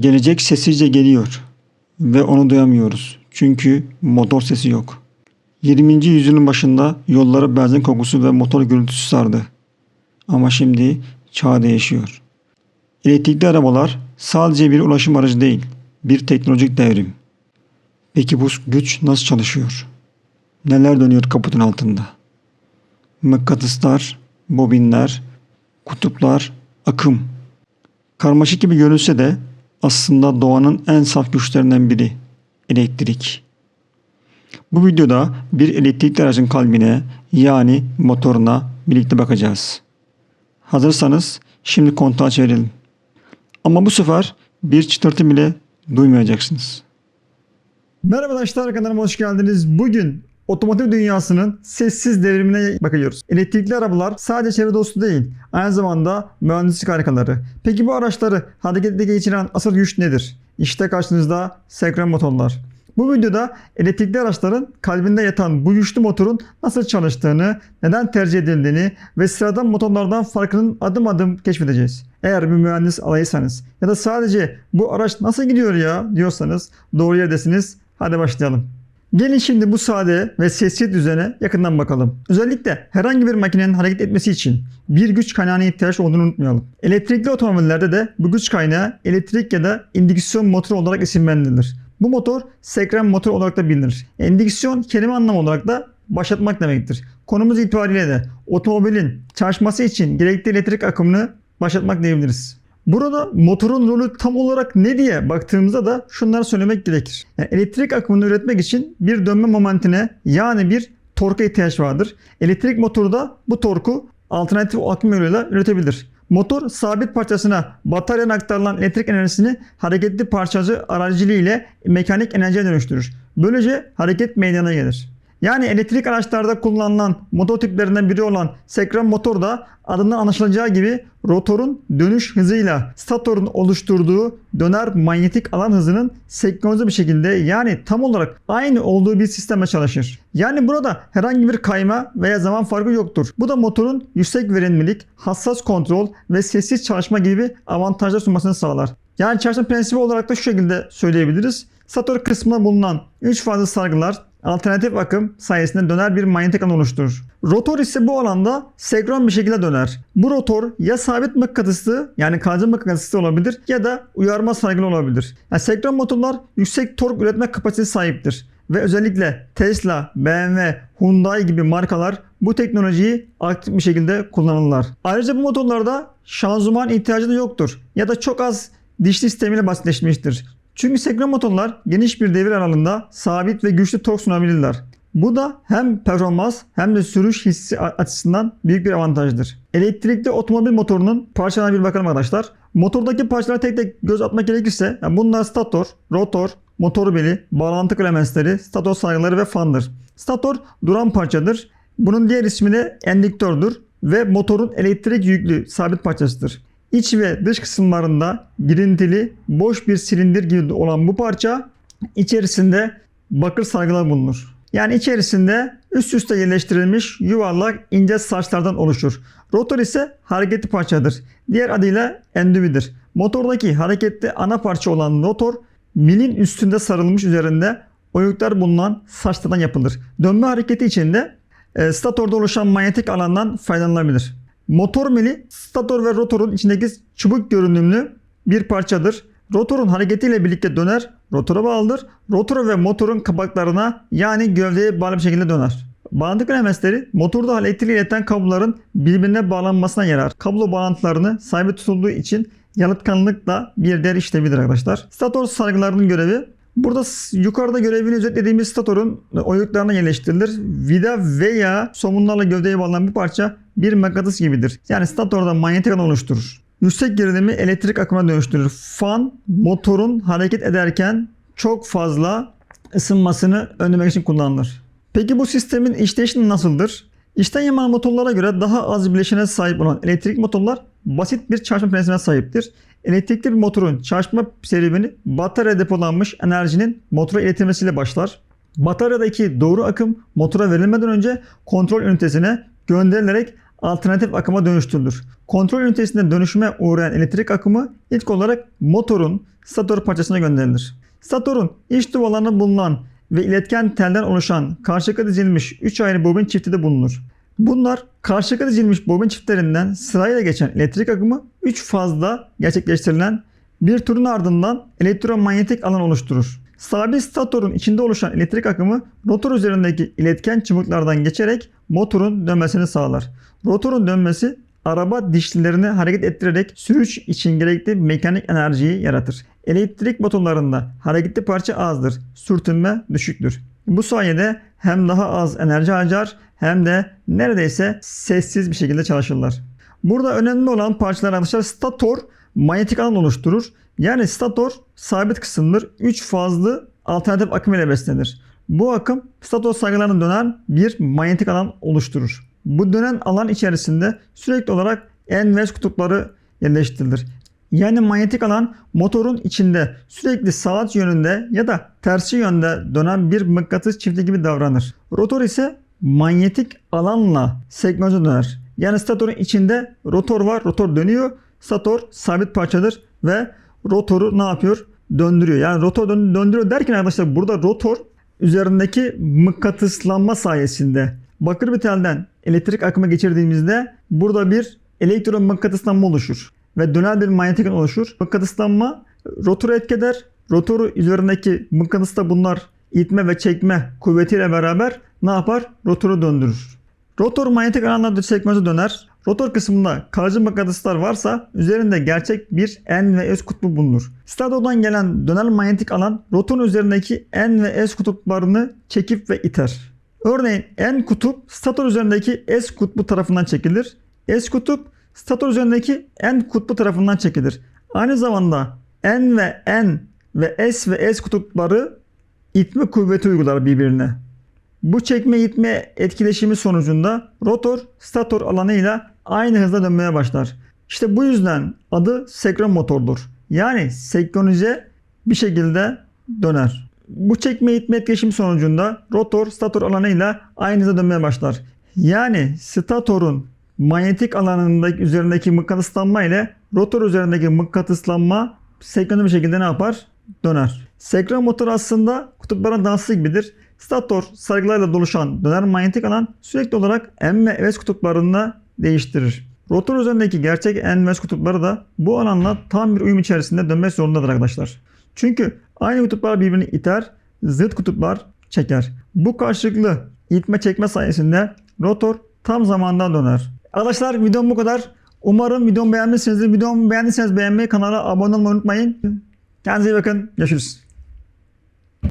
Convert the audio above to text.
Gelecek sessizce geliyor ve onu duyamıyoruz. Çünkü motor sesi yok. 20. yüzyılın başında yollara benzin kokusu ve motor gürültüsü sardı. Ama şimdi çağ değişiyor. Elektrikli arabalar sadece bir ulaşım aracı değil, bir teknolojik devrim. Peki bu güç nasıl çalışıyor? Neler dönüyor kaputun altında? Mıknatıslar, bobinler, kutuplar, akım. Karmaşık gibi görünse de aslında doğanın en saf güçlerinden biri elektrik. Bu videoda bir elektrikli aracın kalbine yani motoruna birlikte bakacağız. Hazırsanız şimdi kontağı çevirelim. Ama bu sefer bir çıtırtı bile duymayacaksınız. Merhaba arkadaşlar kanalıma hoş geldiniz. Bugün otomotiv dünyasının sessiz devrimine bakıyoruz. Elektrikli arabalar sadece çevre dostu değil, aynı zamanda mühendislik harikaları. Peki bu araçları harekete geçiren asıl güç nedir? İşte karşınızda sekren motorlar. Bu videoda elektrikli araçların kalbinde yatan bu güçlü motorun nasıl çalıştığını, neden tercih edildiğini ve sıradan motorlardan farkının adım adım keşfedeceğiz. Eğer bir mühendis alaysanız ya da sadece bu araç nasıl gidiyor ya diyorsanız doğru yerdesiniz. Hadi başlayalım. Gelin şimdi bu sade ve sessiz düzene yakından bakalım. Özellikle herhangi bir makinenin hareket etmesi için bir güç kaynağına ihtiyaç olduğunu unutmayalım. Elektrikli otomobillerde de bu güç kaynağı elektrik ya da indüksiyon motoru olarak isimlendirilir. Bu motor sekren motor olarak da bilinir. Endüksiyon kelime anlamı olarak da başlatmak demektir. Konumuz itibariyle de otomobilin çalışması için gerekli elektrik akımını başlatmak diyebiliriz. Burada motorun rolü tam olarak ne diye baktığımızda da şunları söylemek gerekir. Yani elektrik akımını üretmek için bir dönme momentine yani bir torka ihtiyaç vardır. Elektrik motoru da bu torku alternatif akım yoluyla üretebilir. Motor sabit parçasına bataryadan aktarılan elektrik enerjisini hareketli parçacı aracılığıyla mekanik enerjiye dönüştürür. Böylece hareket meydana gelir. Yani elektrik araçlarda kullanılan motor tiplerinden biri olan sekren motor da adından anlaşılacağı gibi rotorun dönüş hızıyla statorun oluşturduğu döner manyetik alan hızının senkronize bir şekilde yani tam olarak aynı olduğu bir sisteme çalışır. Yani burada herhangi bir kayma veya zaman farkı yoktur. Bu da motorun yüksek verimlilik, hassas kontrol ve sessiz çalışma gibi avantajlar sunmasını sağlar. Yani çalışma prensibi olarak da şu şekilde söyleyebiliriz. Stator kısmında bulunan 3 fazla sargılar alternatif akım sayesinde döner bir manyetik alan oluşturur. Rotor ise bu alanda senkron bir şekilde döner. Bu rotor ya sabit mıknatıslı yani kalıcı mıknatıslı olabilir ya da uyarma sargılı olabilir. Yani senkron motorlar yüksek tork üretme kapasitesi sahiptir. Ve özellikle Tesla, BMW, Hyundai gibi markalar bu teknolojiyi aktif bir şekilde kullanırlar. Ayrıca bu motorlarda şanzıman ihtiyacı da yoktur ya da çok az dişli sistemiyle basitleşmiştir. Çünkü senkron motorlar geniş bir devir aralığında sabit ve güçlü tork sunabilirler. Bu da hem performans hem de sürüş hissi açısından büyük bir avantajdır. Elektrikli otomobil motorunun parçalarına bir bakalım arkadaşlar. Motordaki parçalara tek tek göz atmak gerekirse yani bunlar stator, rotor, motor beli, bağlantı klementleri, stator sargıları ve fandır. Stator duran parçadır. Bunun diğer ismi de endüktördür ve motorun elektrik yüklü sabit parçasıdır. İç ve dış kısımlarında girintili boş bir silindir gibi olan bu parça içerisinde bakır sargılar bulunur. Yani içerisinde üst üste yerleştirilmiş yuvarlak ince saçlardan oluşur. Rotor ise hareketli parçadır. Diğer adıyla endüvidir. Motordaki hareketli ana parça olan rotor milin üstünde sarılmış üzerinde oyuklar bulunan saçlardan yapılır. Dönme hareketi içinde e, statorda oluşan manyetik alandan faydalanılabilir. Motor mili stator ve rotorun içindeki çubuk görünümlü bir parçadır. Rotorun hareketiyle birlikte döner, rotora bağlıdır. Rotora ve motorun kapaklarına yani gövdeye bağlı bir şekilde döner. Bağlantı klemensleri motorda elektriği ileten kabloların birbirine bağlanmasına yarar. Kablo bağlantılarını sabit tutulduğu için yalıtkanlıkla bir diğer işlevidir arkadaşlar. Stator sargılarının görevi Burada yukarıda görevini özetlediğimiz statorun oyuklarına yerleştirilir. Vida veya somunlarla gövdeye bağlanan bir parça bir mıknatıs gibidir. Yani statorda manyetik alan oluşturur. Yüksek gerilimi elektrik akımına dönüştürür. Fan motorun hareket ederken çok fazla ısınmasını önlemek için kullanılır. Peki bu sistemin işleyişi nasıldır? İçten yaman motorlara göre daha az bileşene sahip olan elektrik motorlar basit bir çalışma prensibine sahiptir. Elektrikli bir motorun çalışma serüveni batarya depolanmış enerjinin motora iletilmesiyle başlar. Bataryadaki doğru akım motora verilmeden önce kontrol ünitesine gönderilerek alternatif akıma dönüştürülür. Kontrol ünitesinde dönüşüme uğrayan elektrik akımı ilk olarak motorun stator parçasına gönderilir. Statorun iç duvarlarında bulunan ve iletken telden oluşan karşılıklı dizilmiş 3 ayrı bobin çifti de bulunur. Bunlar karşılıklı dizilmiş bobin çiftlerinden sırayla geçen elektrik akımı 3 fazda gerçekleştirilen bir turun ardından elektromanyetik alan oluşturur. Sabit statorun içinde oluşan elektrik akımı rotor üzerindeki iletken çubuklardan geçerek motorun dönmesini sağlar. Rotorun dönmesi araba dişlilerini hareket ettirerek sürüş için gerekli mekanik enerjiyi yaratır. Elektrik motorlarında hareketli parça azdır, sürtünme düşüktür. Bu sayede hem daha az enerji harcar hem de neredeyse sessiz bir şekilde çalışırlar. Burada önemli olan parçalar arkadaşlar stator manyetik alan oluşturur. Yani stator sabit kısımdır. 3 fazlı alternatif akım ile beslenir. Bu akım stator saygılarına dönen bir manyetik alan oluşturur. Bu dönen alan içerisinde sürekli olarak en ve kutupları yerleştirilir. Yani manyetik alan motorun içinde sürekli saat yönünde ya da tersi yönde dönen bir mıknatıs çifti gibi davranır. Rotor ise manyetik alanla sekmöze döner. Yani statorun içinde rotor var, rotor dönüyor. Stator sabit parçadır ve rotoru ne yapıyor? Döndürüyor. Yani rotor dön- döndürüyor derken arkadaşlar burada rotor üzerindeki mıknatıslanma sayesinde bakır bir telden elektrik akımı geçirdiğimizde burada bir elektromıknatıslanma oluşur ve döner bir manyetik oluşur. Mıknatıslanma rotoru etkiler. Rotoru üzerindeki mıknatısta bunlar itme ve çekme kuvvetiyle beraber ne yapar? Rotoru döndürür. Rotor manyetik alanlarda sekmeze döner. Rotor kısmında kalıcı mıknatıslar varsa üzerinde gerçek bir N ve S kutbu bulunur. Statordan gelen döner manyetik alan rotorun üzerindeki N ve S kutuplarını çekip ve iter. Örneğin N kutup stator üzerindeki S kutbu tarafından çekilir. S kutup stator üzerindeki N kutbu tarafından çekilir. Aynı zamanda N ve N ve S ve S kutupları itme kuvveti uygular birbirine. Bu çekme itme etkileşimi sonucunda rotor stator alanıyla aynı hızda dönmeye başlar. İşte bu yüzden adı senkron motordur. Yani senkronize bir şekilde döner. Bu çekme itme etkileşimi sonucunda rotor stator alanıyla aynı hızda dönmeye başlar. Yani statorun manyetik alanındaki üzerindeki mıknatıslanma ile rotor üzerindeki mıknatıslanma senkronize bir şekilde ne yapar? Döner. Senkron motor aslında kutuplara dansı gibidir. Stator sargılarla doluşan döner manyetik alan sürekli olarak M ve S kutuplarında değiştirir. Rotor üzerindeki gerçek N ve S kutupları da bu alanla tam bir uyum içerisinde dönmek zorundadır arkadaşlar. Çünkü aynı kutuplar birbirini iter, zıt kutuplar çeker. Bu karşılıklı itme çekme sayesinde rotor tam zamanda döner. Arkadaşlar videom bu kadar. Umarım videomu beğenmişsinizdir. Videomu beğendiyseniz beğenmeyi, kanala abone olmayı unutmayın. Kendinize iyi bakın. Görüşürüz.